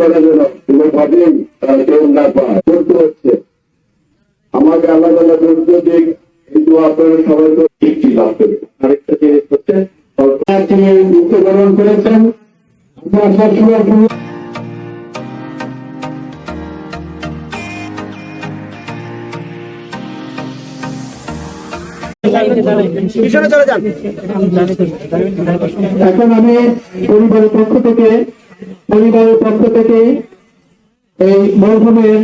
করা যেন কোনোভাবেই তারা কেউ না পায়। করতে হচ্ছে আমাকে আলাদা আলাদা ধৈর্য দিক এই আপনারা সবাই তো ঠিকই লাভ করবে আরেকটা জিনিস হচ্ছে তিনি মৃত্যুবরণ করেছেন। আমরা সবসময় শুনি- পিছনে চলে যান। এখন আমি পরিবারের পক্ষ থেকে পরিবারের পক্ষ থেকে এই মরহুমের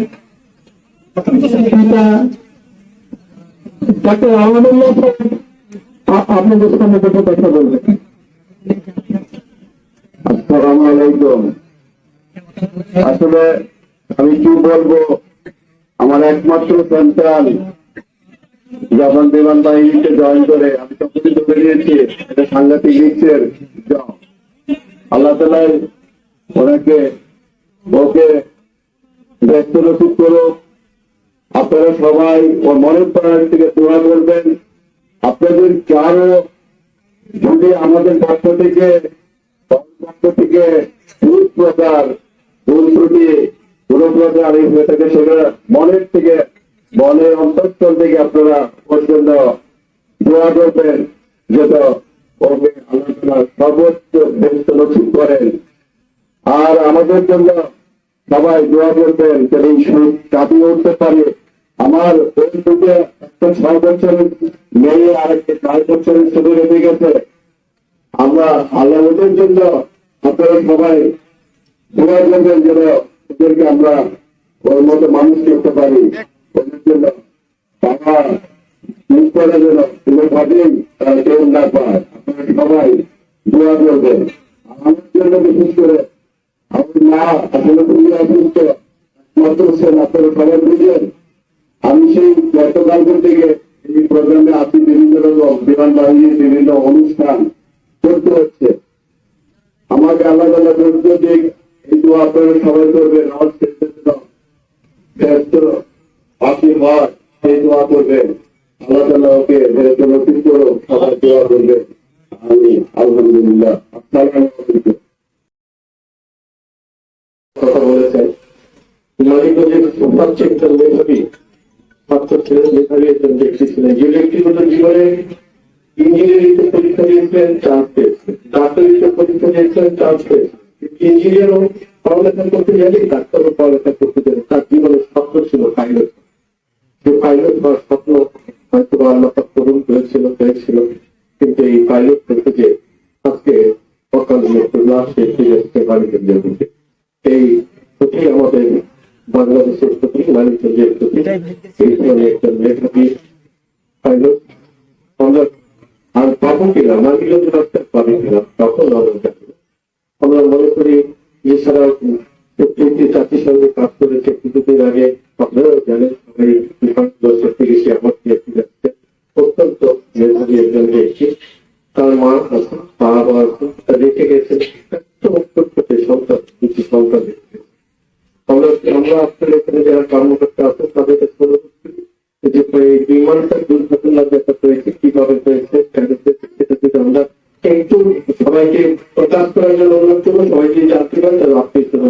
পিতা ডাক্তার আহমদুল্লাহ আপনাদের দুটো কথা বলবেন। আলাইকুম। আসলে আমি কি বলব, আমার একমাত্র সন্তান যখন বিমান বাহিনীতে জয়েন করে আমি তখনই তো বেরিয়েছি এটা সাংঘাতিক জব আল্লাহ তালাই ওনাকে ওকে ব্যস্ত নসিব করো আপনারা সবাই ওর মনের প্রাণ থেকে দোয়া করবেন। আপনাদের কারও যদি আমাদের পক্ষ থেকে পক্ষ থেকে প্রকার ত্রুটি হয়ে থাকে সেটা মনের থেকে, মনের অন্তঃস্থল থেকে আপনারা ওর দোয়া করবেন। যেটা ওকে আল্লাহ সর্বোচ্চ ব্যস্ত নসিব করেন। আর আমাদের জন্য সবাই দোয়া করবেন যেন এই সুখ কাটিয়ে উঠতে পারে। আমার যুগে একটা ছয় বছরের মেয়ে আর একটা চার বছরের ছেলে রেখে গেছে। আমরা আল্লাহ ওদের জন্য আপনারা সবাই দোয়া করবেন যেন ওদেরকে আমরা ওর মতো মানুষ করতে পারি। ওদের জন্য বাবা মুখ করে যেন কোনোভাবেই তারা কেউ না পায়। আপনারা সবাই দোয়া করবেন। আমার জন্য বিশেষ করে মা আসলে খুবই অসুস্থ। একমাত্র ছেন আপনারা সবাই বুঝলেন। আমি সেই গতকালকে থেকে এই প্রোগ্রামে আছি, বিভিন্ন রকম বিমান বাহিনীর বিভিন্ন অনুষ্ঠান করতে হচ্ছে। আমাকে আলাদা আলাদা ধৈর্য এই আপনারা সবাই করবেন আল্লাহ তালা ওকে মেরে জন্য কিন্তু সবাই দোয়া আমি আলহামদুলিল্লাহ। কথা বলেছেন। মালিকগঞ্জের সুপার চেকটার মেধাবী ছাত্র ছিলেন, মেধাবী একজন ব্যক্তি ছিলেন। যে ব্যক্তিগত জীবনে ইঞ্জিনিয়ারিংতে পরীক্ষা দিয়েছিলেন, চান্স পেয়েছেন ডাক্তারিতে পরীক্ষা দিয়েছিলেন, চান্স পেয়েছেন ইঞ্জিনিয়ারও পড়ালেখা করতে জানি ডাক্তারও পড়ালেখা করতে জানি তার জীবনের স্বপ্ন ছিল পাইলট যে পাইলট হওয়ার স্বপ্ন হয়তো আল্লাহ পূরণ করেছিল পেয়েছিল কিন্তু এই পাইলট করতে যে আজকে অকাল মৃত্যু লাশ ফিরে আসতে জগতে এই প্রতি আমাদের বাংলাদেশের প্রতি মানিকগঞ্জের প্রতি এই ধরনের একটা মেধাবী পাইলট আমরা আর পাবো কিনা? মানিকগঞ্জ ডাক্তার পাবো কিনা? তখন আমরা আমরা মনে করি যে সারা প্রত্যেকটি জাতির সঙ্গে কাজ করেছে। কিছুদিন আগে আপনারাও জানেন সবাই দর্শক থেকে সে আমার দেখতে যাচ্ছে। অত্যন্ত মেধাবী একজন ব্যক্তি। তার মা আছে বাবা আছে রেখে গেছে জন্য অনুরোধ করব সবাইকে জানতে পারেন তাহলে আপনি শুধু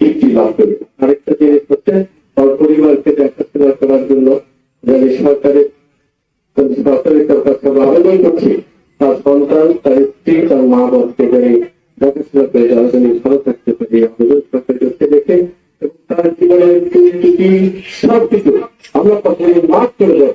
ঠিকই লাভ করবেন। আরেকটা জিনিস হচ্ছে পরিবারকে দেখাশোনা করার জন্য যারা সরকারের সরকারের কাছে আবেদন করছি, তার সন্তান, তার স্ত্রী, তার মা বাবাকে যারা দেখাশোনা করে যারা যেন ভালো থাকতে পারে আবেদন সরকারের কাছে রেখে এবং তার জীবনের সবকিছু আমরা কখনোই মাফ করে দেয়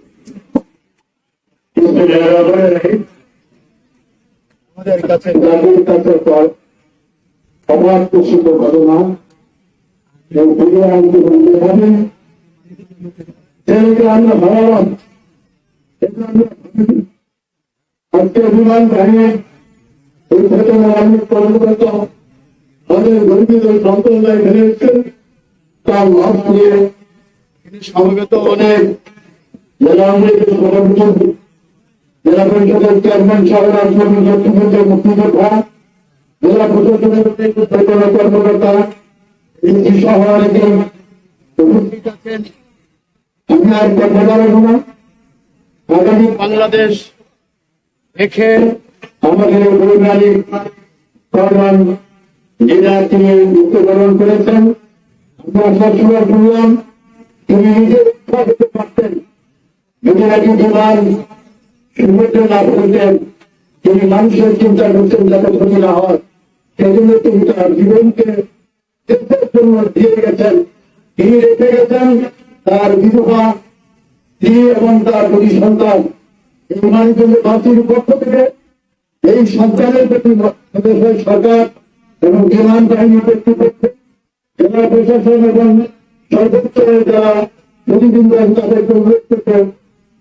আমাদের কাছে গান্ধীর কাছে পর অবাধ প্রসিদ্ধ ঘটনা ফিরে আনতে বলতে হবে যেটাকে আমরা এটা আজকে বিমান তার সমবেত অনেক জেলা জেলা পরিষদের চেয়ারম্যান চট্টগ্রামের মুক্তিযোদ্ধা জেলা প্রশাসনের কর্মকর্তা বাংলাদেশ দেখে আমাদের তিনি মৃত্যুবরণ করেছেন, আমরা সবসময় শুনলাম তিনি নিজে পারতেন যদি নাকি সমুদ্র না করতেন তিনি মানুষের চিন্তা করতেন যাতে ক্ষতি না হয়, সেজন্য তিনি তার জীবনকে জন্য দিয়ে গেছেন তিনি রেখে গেছেন তার বিধবা, স্ত্রী এবং তার দুই সন্তান। এই মানিকগঞ্জ বাসীর পক্ষ থেকে এই সন্তানের প্রতি বাংলাদেশের সরকার এবং বিমান বাহিনী কর্তৃপক্ষ জেলা প্রশাসন এবং সর্বোচ্চ যারা প্রতিবৃন্দ তাদেরকে উল্লেখ করতে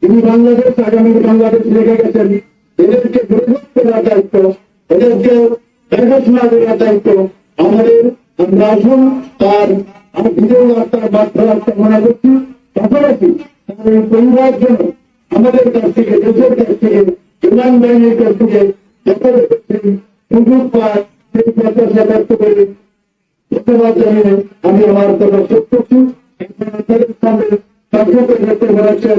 তিনি বাংলাদেশ, আগামী বাংলাদেশ রেখে গেছেন। এদেরকে গ্রহণ করার দায়িত্ব, এদেরকে দেখাশোনা করার দায়িত্ব আমাদের। আমরা আসুন, তার বিজয় আত্মার বার্তা কামনা করছি। পাশাপাশি তার এই পরিবার জন্য আমাদের কাছ থেকে, দেশের কাছ থেকে বিমান বাহিনীর কাছ থেকে সুযোগ পায় আমি আমার কথা করছি। সামনে সাক্ষাৎ করতে পারছেন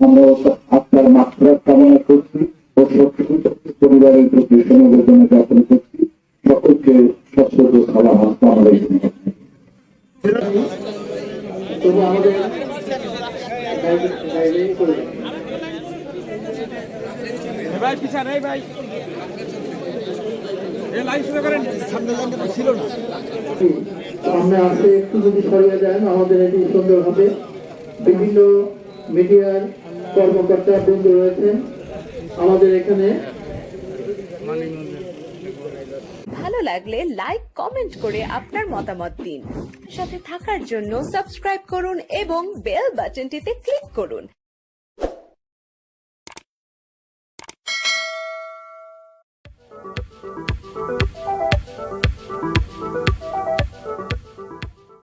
আমরা আপনার মাত্রা কামনা করছি ও সত্যি পরিবারের প্রতি সমবেদনা জ্ঞাপন করছি। সকলকে সশ্রদ্ধ সালাম আসসালাম আলাইকুম। তবু আমাদের ভাই পিছান এই ভাই। এ লাইন সামনে লাইনটা তো ছিল না। সামনে আসে একটু যদি সরিয়ে দেন আমাদের এটি সুন্দর হবে। বিভিন্ন মিডিয়ার কর্মকর্তা বন্ধু রয়েছেন আমাদের এখানে ভালো লাগলে লাইক কমেন্ট করে আপনার মতামত দিন। সাথে থাকার জন্য সাবস্ক্রাইব করুন এবং বেল বাটনটিতে ক্লিক করুন।